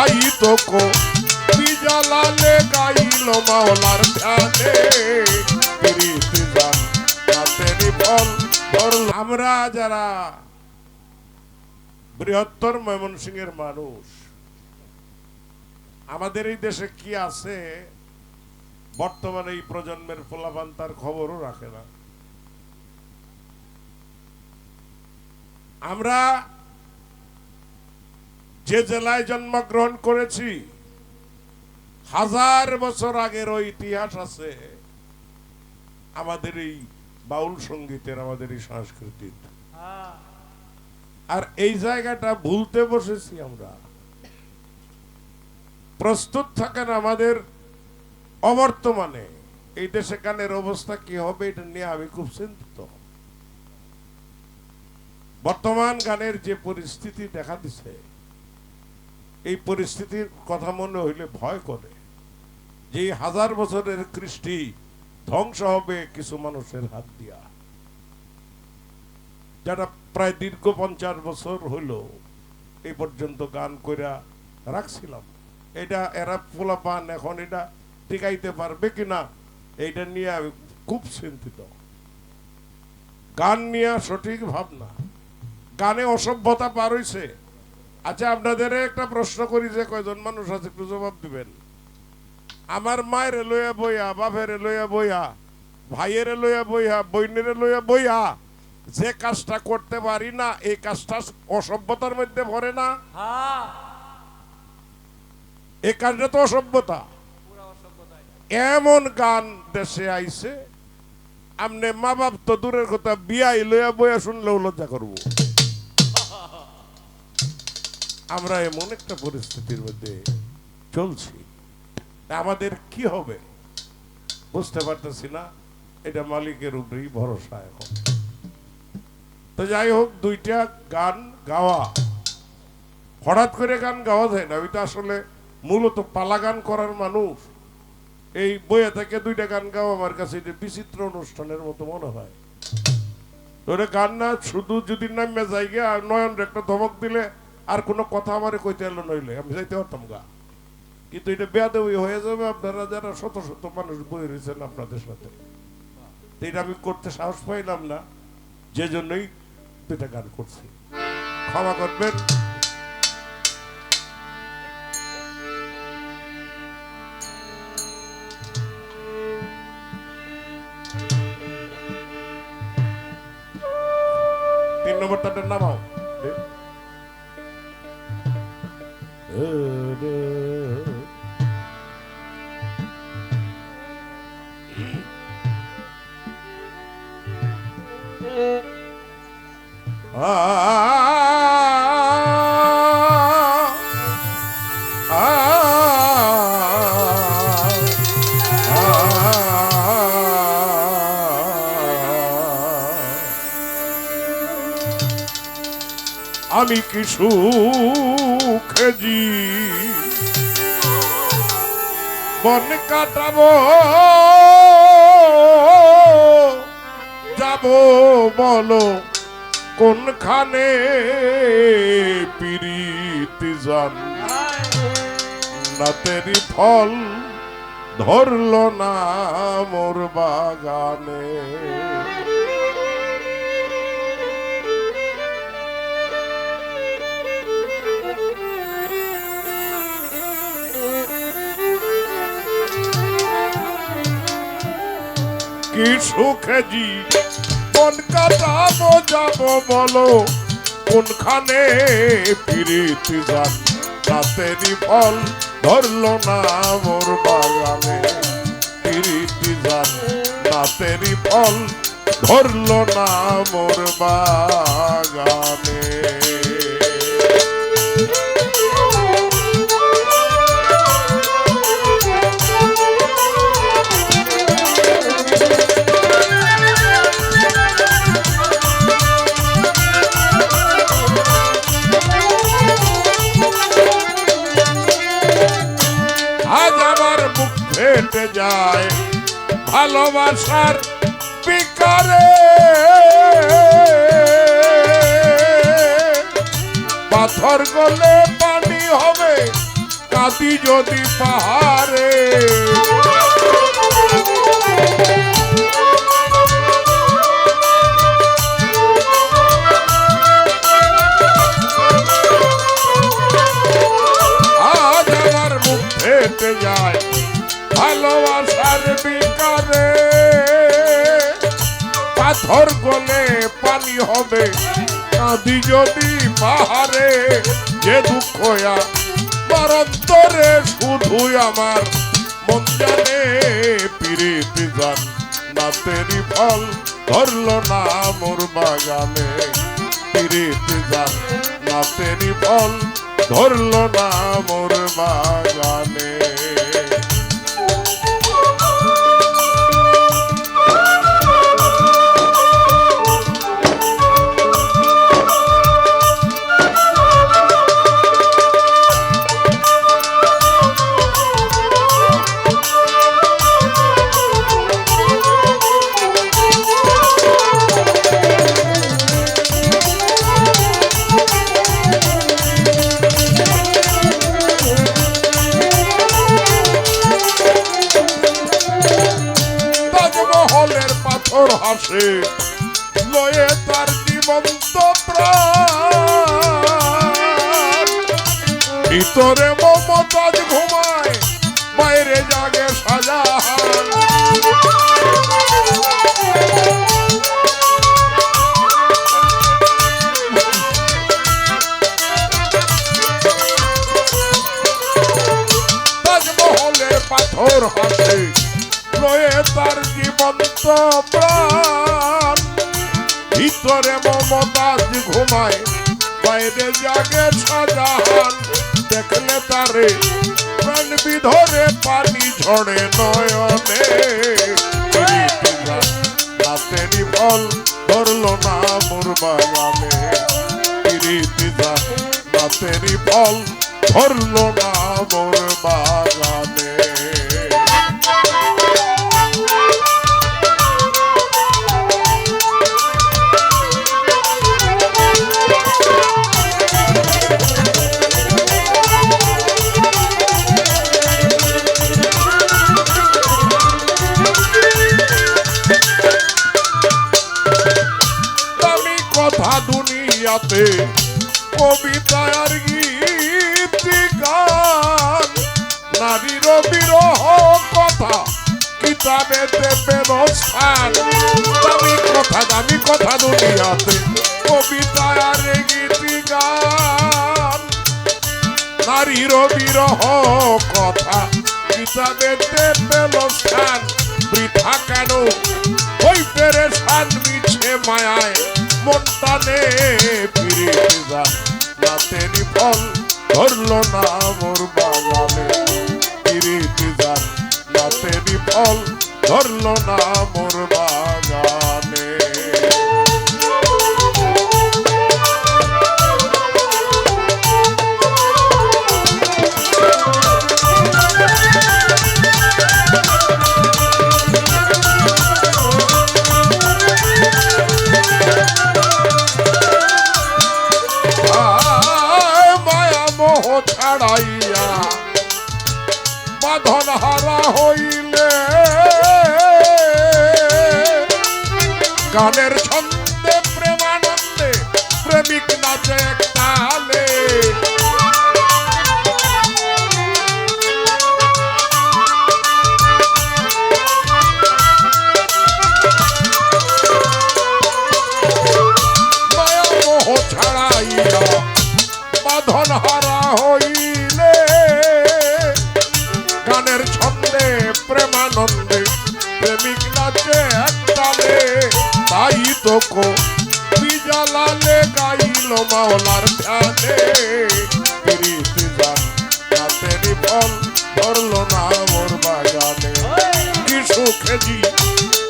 গাইত কো বিজালালে গাইল মাওলার ধ্যানে প্রীতি জান রাতেরই ফল ধরল। আমরা যারা বৃহত্তর ময়মনসিংহের মানুষ, আমাদের এই দেশে কি আছে? বর্তমানে এই প্রজন্মের ফলাফান তার খবরও রাখে না। আমরা যে জেলায় জন্মগ্রহণ করেছি, হাজার বছর আগের ওই ইতিহাস আছে। আমাদের এই বাউল সঙ্গীতের, আমাদের এই সংস্কৃতির। আর এই জায়গাটা ভুলতে বসেছি আমরা। প্রস্তুত থাকেন আমাদের অবর্তমানে। এই দেশে গানের অবস্থা কি হবে, এটা নিয়ে আমি খুব চিন্তিত। বর্তমান গানের যে পরিস্থিতি দেখা দিছে এই পরিস্থিতির কথা মনে হইলে ভয় করে। যে হাজার বছরের কৃষ্টি ধ্বংস হবে কিছু মানুষের হাত দিয়া। যারা প্রায় দীর্ঘ পঞ্চাশ বছর হইল এই পর্যন্ত গান কইরা রাখছিলাম। এটা এরা পোলা পান এখন এটা টিকাইতে পারবে কিনা, এইটা নিয়ে আমি খুব চিন্তিত। গান নিয়ে সঠিক ভাবনা। গানে অসভ্যতা পার হইছে। আচ্ছা আপনাদের একটা প্রশ্ন করি যে কয়জন মানুষ আছে একটু জবাব দিবেন। আমার মায়ের লইয়া বইয়া বাপের লইয়া বইয়া ভাইয়ের লইয়া বইয়া বইনের লইয়া বইয়া যে কাজটা করতে পারি না এই কাজটা অসভ্যতার মধ্যে ভরে না? এই কাজটা তো অসভ্যতা। এমন গান দেশে আইছে আমনে মা বাপ তো দূরের কথা বিয়াই লইয়া বইয়া শুনলেও লজ্জা করব। আমরা এমন একটা পরিস্থিতির মধ্যে চলছি। আমাদের কি হবে? বুঝতে পারতেছি না। এটা মালিকের উপরেই ভরসা এখন। তো যাই হোক, দুইটা গান গাওয়া। হঠাৎ করে গান গাওয়া যায় না। তো আসলে মূলত পালা গান করার মানুষ। এই বইয়ে থেকে দুইটা গান গাওয়া আমার কাছে এটা বিচিত্র অনুষ্ঠানের মতো মনে হয়। তো গান না, শুধু যদি নামে আর নয়ন একটা ধমক দিলে আর কোনো কথা আমার কইতে এলো নইলে, আমি যাইতে পারতাম গা। কিন্তু এটা বেয়াদবি হয়ে যাবে, আপনারা যারা শত শত মানুষ বই রয়েছেন আপনাদের সাথে। এটা আমি করতে সাহস পাইলাম না যে জন্যই দুইটা গান করছি। ক্ষমা করবেন। তিন নম্বর তাদের নামাও। আমি কি সুখেজি বন কাটাবো যাব বলো কোনখানে পিরিতি জান নাতেরি ফল ধরল না মোর বাগানে কি সুখে জি কোন কাটাবো, যাব, বলো, কোনখানে ফিরিতে যান রাতেরই ফল ধরলো না মোর বাগানে। ফিরিতে যান রাতেরই ফল ধরলো না মোর বাগানে। আজ আমার বুক ফেটে যায়। ভালোবাসার বিকারে। পাথর গলে পানি হবে কাঁদি যদি পাহাড়ে। গলে পানি হবে। কাঁদি যদি পাহাড়ে, যে দুঃখ আমার অন্তরে শুধুই আমার। মন জানে পিরিতি জান না তেরি ফল ধরল না মোর বাগানে। পিরিতি জান না তেরি ফল ধরল না মোর বাগানে। তাজমহলের পাথর হাসে। লয়ে তার জীবন্ত ভিতরে মমতাজ ঘুমায় বাইরে জাগে তাজমহলের পাথর হাসে। জীবন্ত প্রাণ ভিতরে মমতাজ ঘুমায়, বাইরে জাগে সাজাহান দেখলে তারে প্রাণ বিধরে, পানি ঝরে নয়নে। রাতেরই ফল ধরলো না মোর বাগানে। পিরিতিজা রাতেরই ফল ধরলো না মোর বাগানে। দুনিয়াতে কবিতা আর গীত গান নারীর বিরহ কথা কিতাবে কিতাবেতে ব্যবস্থান দামি কথা দামি কথা দুনিয়াতে কবিতা আর গীত গান নারীর বিরহ কথা কিতাবে কিতাবেতে ব্যবস্থান বৃথা কেন? ওই পেরে সান মিছে মায়ায় মনটা নে ফিরে যা রাতেরই ফল ধরল না মোর বাগানে। ফিরে যা রাতেরই ফল ধরল না মোর বাগানে। ছন্দে প্রেমানন্দে প্রেমিক নাচে একতালে মাওলার ধ্যানে প্রীতি জান রাতেরই ফল ধরলো না মোর বাগানে। কি সুখে জি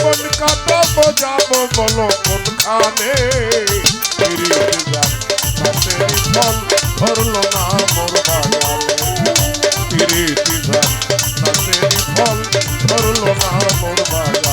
কোন কাটা বজাবো বলো কোন খানে প্রীতি জান রাতেরই ফল ধরলো না মোর বাগানে। প্রীতি জান রাতেরই ফল ধরলো না মোর বাগানে।